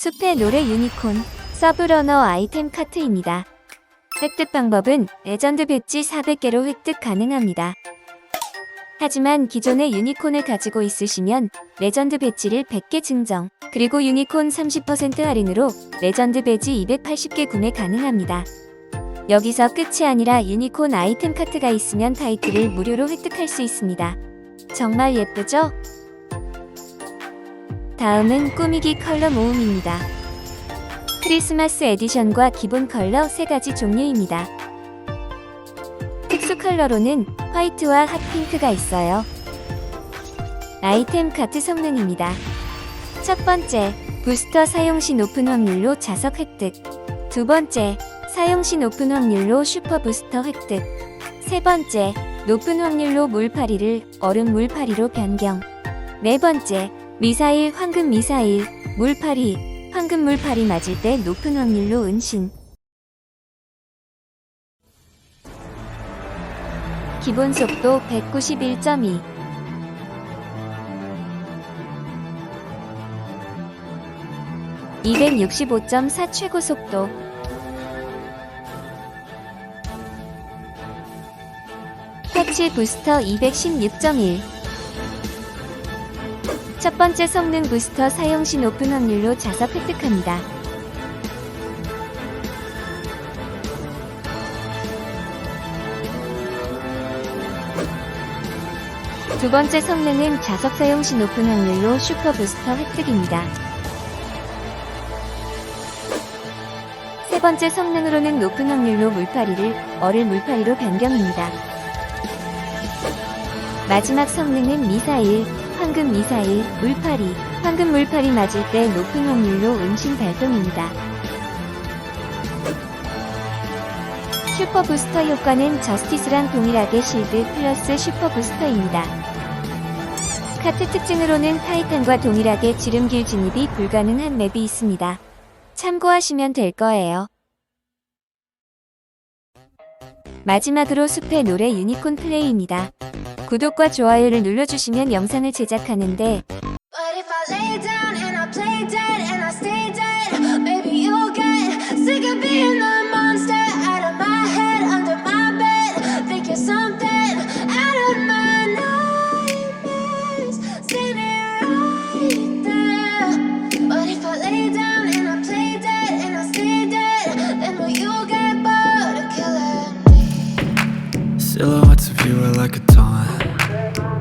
숲의 노래 유니콘 서브러너 아이템 카트입니다. 획득 방법은 레전드 배지 400개로 획득 가능합니다. 하지만 기존의 유니콘을 가지고 있으시면 레전드 배지를 100개 증정, 그리고 유니콘 30% 할인으로 레전드 배지 280개 구매 가능합니다. 여기서 끝이 아니라 유니콘 아이템 카트가 있으면 타이틀을 무료로 획득할 수 있습니다. 정말 예쁘죠? 다음은 꾸미기 컬러 모음입니다. 크리스마스 에디션과 기본 컬러 3가지 종류입니다. 특수 컬러로는 화이트와 핫핑크가 있어요. 아이템 카트 성능입니다. 첫 번째, 부스터 사용 시 높은 확률로 자석 획득. 두 번째, 사용 시 높은 확률로 슈퍼 부스터 획득. 세 번째, 높은 확률로 물파리를 얼음 물파리로 변경. 네 번째, 미사일 황금 미사일 물파리 황금 물파리 맞을 때 높은 확률로 은신. 기본 속도 191.2 265.4 최고 속도. 패치 부스터 216.1 첫 번째 성능 부스터 사용 시 높은 확률로 자석 획득합니다. 두 번째 성능은 자석 사용 시 높은 확률로 슈퍼 부스터 획득입니다. 세 번째 성능으로는 높은 확률로 물파리를 얼을 물파리로 변경입니다. 마지막 성능은 미사일, 황금 미사일, 물파리, 황금 물파리 맞을 때 높은 확률로 은신 발동입니다. 슈퍼 부스터 효과는 저스티스랑 동일하게 실드 플러스 슈퍼 부스터입니다. 카트 특징으로는 타이탄과 동일하게 지름길 진입이 불가능한 맵이 있습니다. 참고하시면 될 거예요. 마지막으로 숲의 노래 유니콘 플레이입니다. 구독과 좋아요를 눌러주시면 영상을 제작하는데 But if I lay down and I play dead and I stay dead, maybe you'll get sick of being the monster out of my head, under my bed. Think you're something out of my nightmares, standing right there. But if I lay down and I play dead and I stay dead, then will you get bored of killing me? Silhouettes of you are like a taunt.